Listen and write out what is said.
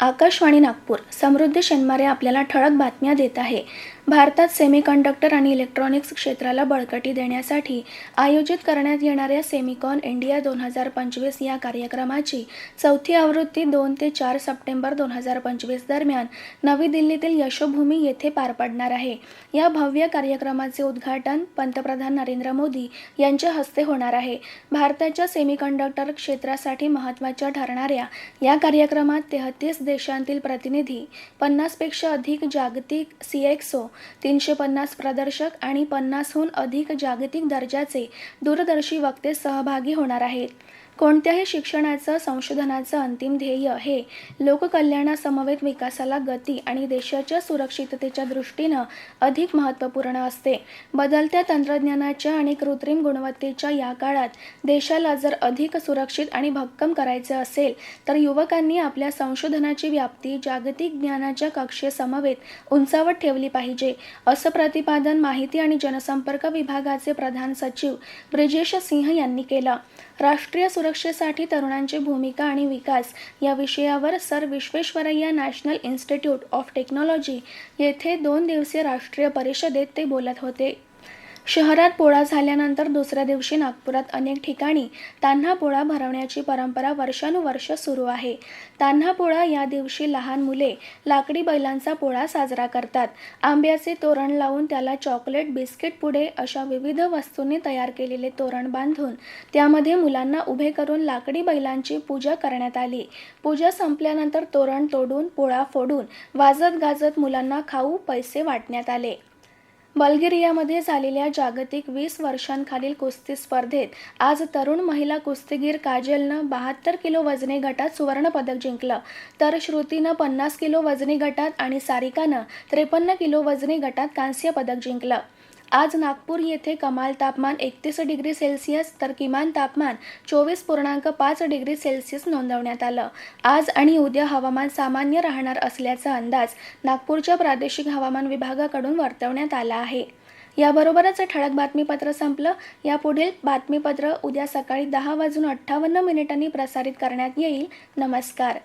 आकाशवाणी नागपूर. समृद्धी शेनमारे आपल्याला ठळक बातम्या देत आहे. भारतात सेमीकंडक्टर आणि इलेक्ट्रॉनिक्स क्षेत्राला बळकटी देण्यासाठी आयोजित करण्यात येणाऱ्या सेमिकॉन इंडिया दोन हजार पंचवीस या कार्यक्रमाची चौथी आवृत्ती दोन ते चार सप्टेंबर दोन हजार पंचवीस दरम्यान नवी दिल्लीतील यशोभूमी येथे पार पडणार आहे. या भव्य कार्यक्रमाचे उद्घाटन पंतप्रधान नरेंद्र मोदी यांच्या हस्ते होणार आहे. भारताच्या सेमीकंडक्टर क्षेत्रासाठी महत्त्वाच्या ठरणाऱ्या या कार्यक्रमात तेहतीस देशांतील प्रतिनिधी पन्नासपेक्षा अधिक जागतिक सी एक्सओ तीनशे पन्नास प्रदर्शक आणि पन्नासहून अधिक जागतिक दर्जाचे दूरदर्शी वक्ते सहभागी होणार आहेत. कोणत्याही शिक्षणाचं संशोधनाचं अंतिम ध्येय हे लोककल्याणासमवेत विकासाला गती आणि देशाच्या सुरक्षिततेच्या दृष्टीनं अधिक महत्त्वपूर्ण असते. बदलत्या तंत्रज्ञानाच्या आणि कृत्रिम गुणवत्तेच्या या काळात देशाला जर अधिक सुरक्षित आणि भक्कम करायचं असेल तर युवकांनी आपल्या संशोधनाची व्याप्ती जागतिक ज्ञानाच्या कक्षेसमवेत उंचावत ठेवली पाहिजे असं प्रतिपादन माहिती आणि जनसंपर्क विभागाचे प्रधान सचिव ब्रिजेश सिंह यांनी केलं. राष्ट्रीय सुरक्षेसाठी तरुणांची भूमिका आणि विकास या विषयावर sir Visvesvaraya National Institute of Technology येथे दोन दिवसीय राष्ट्रीय परिषदेत ते बोलत होते. शहरात पोळा झाल्यानंतर दुसऱ्या दिवशी नागपुरात अनेक ठिकाणी तान्हा पोळा भरवण्याची परंपरा वर्षानुवर्ष सुरू आहे. तान्हा पोळा या दिवशी लहान मुले लाकडी बैलांचा पोळा साजरा करतात. आंब्याचे तोरण लावून त्याला चॉकलेट बिस्किट पुडे अशा विविध वस्तूंनी तयार केलेले तोरण बांधून त्यामध्ये मुलांना उभे करून लाकडी बैलांची पूजा करण्यात आली. पूजा संपल्यानंतर तोरण तोडून पोळा फोडून वाजत गाजत मुलांना खाऊ पैसे वाटण्यात आले. बल्गेरियामध्ये झालेल्या जागतिक वीस वर्षांखालील कुस्ती स्पर्धेत आज तरुण महिला कुस्तीगीर काजलनं बहात्तर किलो वजनी गटात सुवर्णपदक जिंकलं. तर श्रुतीनं पन्नास किलो वजनी गटात आणि सारिकानं त्रेपन्न किलो वजनी गटात कांस्य पदक जिंकलं. आज नागपूर येथे कमाल तापमान एकतीस डिग्री सेल्सिअस तर किमान तापमान चोवीस पूर्णांक पाच डिग्री सेल्सिअस नोंदवण्यात आलं. आज आणि उद्या हवामान सामान्य राहणार असल्याचा अंदाज नागपूरच्या प्रादेशिक हवामान विभागाकडून वर्तवण्यात आला आहे. याबरोबरच ठळक बातमीपत्र संपलं. यापुढील बातमीपत्र उद्या सकाळी दहा वाजून अठ्ठावन्न मिनिटांनी प्रसारित करण्यात येईल. नमस्कार.